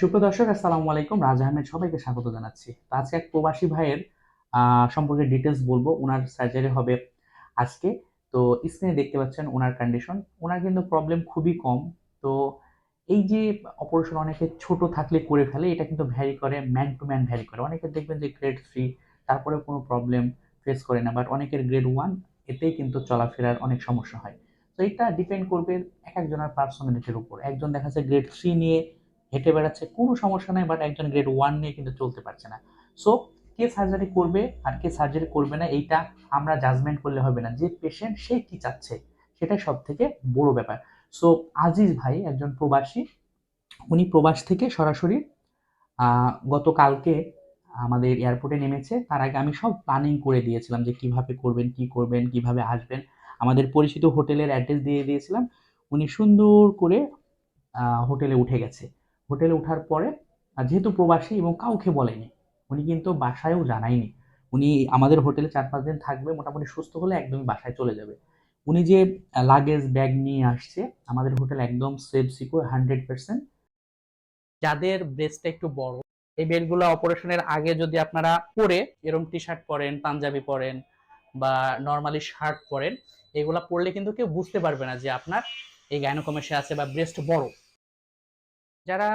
সুপ্রদর্শক আসসালামু আলাইকুম। রাজ আহমেদ সবাইকে স্বাগত জানাচ্ছি। তো আজকে এক প্রবাসী ভাইয়ের সম্পর্কে ডিটেলস বলব। ওনার সার্জারি হবে আজকে। তো স্ক্রিনে দেখতে পাচ্ছেন ওনার কন্ডিশন ওনার কিন্তু প্রবলেম খুবই কম। তো এই যে অপারেশন অনেকে ছোট থাকলে করে ফেলে, এটা কিন্তু ভ্যারি করে ম্যান টু ম্যান ভ্যারি করে। অনেকে দেখবেন যে গ্রেড থ্রি তারপরে কোনো প্রবলেম ফেস করে না। বাট অনেকের গ্রেড ওয়ান এতেই কিন্তু চলাফেরার অনেক সমস্যা হয়। তো এটা ডিপেন্ড করবে এক একজনের পার্সোনালিটির উপর। একজন দেখা যাচ্ছে গ্রেড থ্রি নিয়ে হেঁটে বেড়াচ্ছে, কোনো সমস্যা নাই বাট একজন গ্রেড ওয়ান নিয়ে কিন্তু চলতে পারছে না। সো কে সার্জারি করবে আর কে সার্জারি করবে না, এইটা আমরা জাজমেন্ট করলে হবে না। যে পেশেন্ট সে কি চাচ্ছে, সেটাই সব থেকে বড় ব্যাপার। সো আজিজ ভাই, একজন প্রবাসী, উনি প্রবাস থেকে সরাসরি গতকালকে আমাদের এয়ারপোর্টে নেমেছে। তার আগে আমি সব প্ল্যানিং করে দিয়েছিলাম যে কীভাবে করবেন, কি করবেন, কীভাবে আসবেন। আমাদের পরিচিত হোটেলের অ্যাড্রেস দিয়ে দিয়েছিলাম। উনি সুন্দর করে হোটেলে উঠে গেছে। হোটেলে ওঠার পরে আহ, যেহেতু প্রবাসী এবং কাউকে বলেনি উনি কিন্তু বাসায়ও জানায়নি। উনি আমাদের হোটেলে চার পাঁচ দিন থাকবে মোটামুটি সুস্থ হলে একদমই বাসায় চলে যাবে। উনি যে লাগেজ ব্যাগ নিয়ে আসছে আমাদের হোটেল একদম সেফ সিকিউর হান্ড্রেড পার্সেন্ট যাদের ব্রেস্টটা একটু বড় এই বেলগুলো অপারেশনের আগে যদি আপনারা পরে এরকম টি শার্ট পরেন পাঞ্জাবি পরেন বা নর্মালি শার্ট পরেন এগুলা পরলে কিন্তু কেউ বুঝতে পারবে না যে আপনার এই গাইনোকমেশিয়া আছে বা ব্রেস্ট বড়। যারা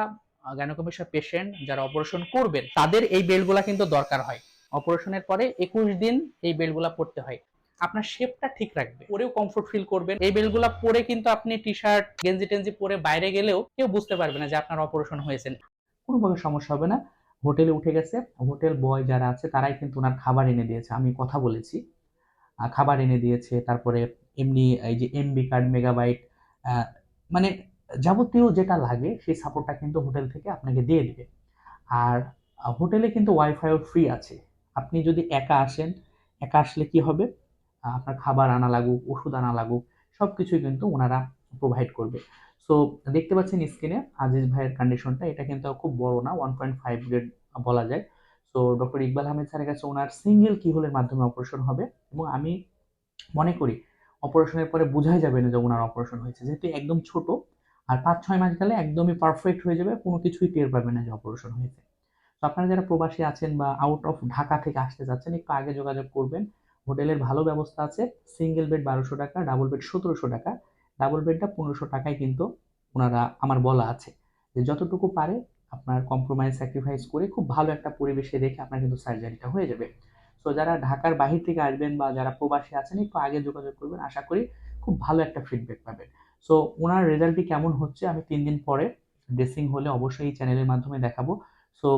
গাইনোকমেশিয়া পেশেন্ট যারা অপারেশন করবেন, তাদের এই বেল্টগুলা কিন্তু দরকার হয়। অপারেশনের পরে একুশ দিন এই বেল্টগুলা পরতে হয়। আপনার শেপটা ঠিক রাখবে। পরেও কমফোর্ট ফিল করবেন। এই বেল্টগুলা পরে কিন্তু আপনি টি শার্ট গেঞ্জি টেঞ্জি পরে বাইরে গেলেও কেউ বুঝতে পারবে না যে আপনার অপারেশন হয়েছে। কোনোভাবে সমস্যা হবে না। হোটেলে উঠে গেছে। হোটেল বয় যারা আছে, তারাই কিন্তু ওনার খাবার এনে দিয়েছে। আমি কথা বলেছি। খাবার এনে দিয়েছে। তারপরে এমনি এই যে এমবি কার্ড মেগাবাইট মানে যাবতীয় যেটা লাগে সেই সাপোর্টটা কিন্তু হোটেল থেকে আপনাকে দিয়ে দিবে। আর হোটেলে কিন্তু ওয়াইফাইও ফ্রি আছে। আপনি যদি একা আসেন, একা আসলে কি হবে? আপনার খাবার আনা লাগুক, ওষুধ আনা লাগুক সব কিছুই কিন্তু ওনারা প্রোভাইড করবে। সো দেখতে পাচ্ছেন স্ক্রিনে আজিজ ভাইয়ের কন্ডিশনটা এটা কিন্তু খুব বড় না ওয়ান পয়েন্ট ফাইভ গ্রেড বলা যায়। সো ডক্টর ইকবাল আহমেদ স্যারের কাছে ওনার সিঙ্গেল কিহোলের মাধ্যমে অপারেশন হবে এবং আমি মনে করি অপারেশনের পরে বোঝাই যাবে না যে ওনার অপারেশন হয়েছে। যেহেতু একদম ছোট আর পাঁচ, ছয় মাস গেলে একদমই পারফেক্ট হয়ে যাবে, কোনো কিছুই টের পাবে না যে অপারেশন হয়েছে। তো আপনারা যারা প্রবাসী আছেন বা আউট অফ ঢাকা থেকে আসতে যাচ্ছেন, একটু আগে যোগাযোগ করবেন। হোটেলের ভালো ব্যবস্থা আছে সিঙ্গেল বেড বারোশো টাকা ডাবল বেড সতেরোশো টাকা। ডাবল বেডটা পনেরোশো টাকায় কিন্তু ওনারা, আমার বলা আছে যে যতটুকু পারে আপনার কম্প্রোমাইজ স্যাক্রিফাইস করে খুব ভালো একটা পরিবেশে রেখে আপনার কিন্তু সার্জারিটা হয়ে যাবে। সো যারা ঢাকার বাহির থেকে আসবেন বা যারা প্রবাসী আছেন, একটু আগে যোগাযোগ করবেন। আশা করি খুব ভালো একটা ফিডব্যাক পাবেন। সো ওনার রেজাল্টটি কেমন হচ্ছে? আমি তিন দিন পরে ড্রেসিং হলে অবশ্যই এই চ্যানেলের মাধ্যমে দেখাবো। সো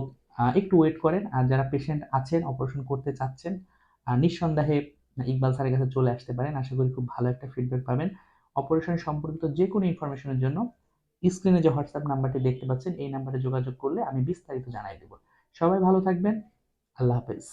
একটু ওয়েট করেন। আর যারা পেশেন্ট আছেন অপারেশন করতে চাচ্ছেন নিঃসন্দেহে ইকবাল স্যারের কাছে চলে আসতে পারেন। আশা করি খুব ভালো একটা ফিডব্যাক পাবেন। অপারেশন সম্পর্কিত যে কোনো ইনফরমেশনের জন্য স্ক্রিনে যে হোয়াটসঅ্যাপ নাম্বারটি দেখতে পাচ্ছেন, এই নাম্বারে যোগাযোগ করলে আমি বিস্তারিত জানাই দেবো। সবাই ভালো থাকবেন। আল্লাহ হাফেজ।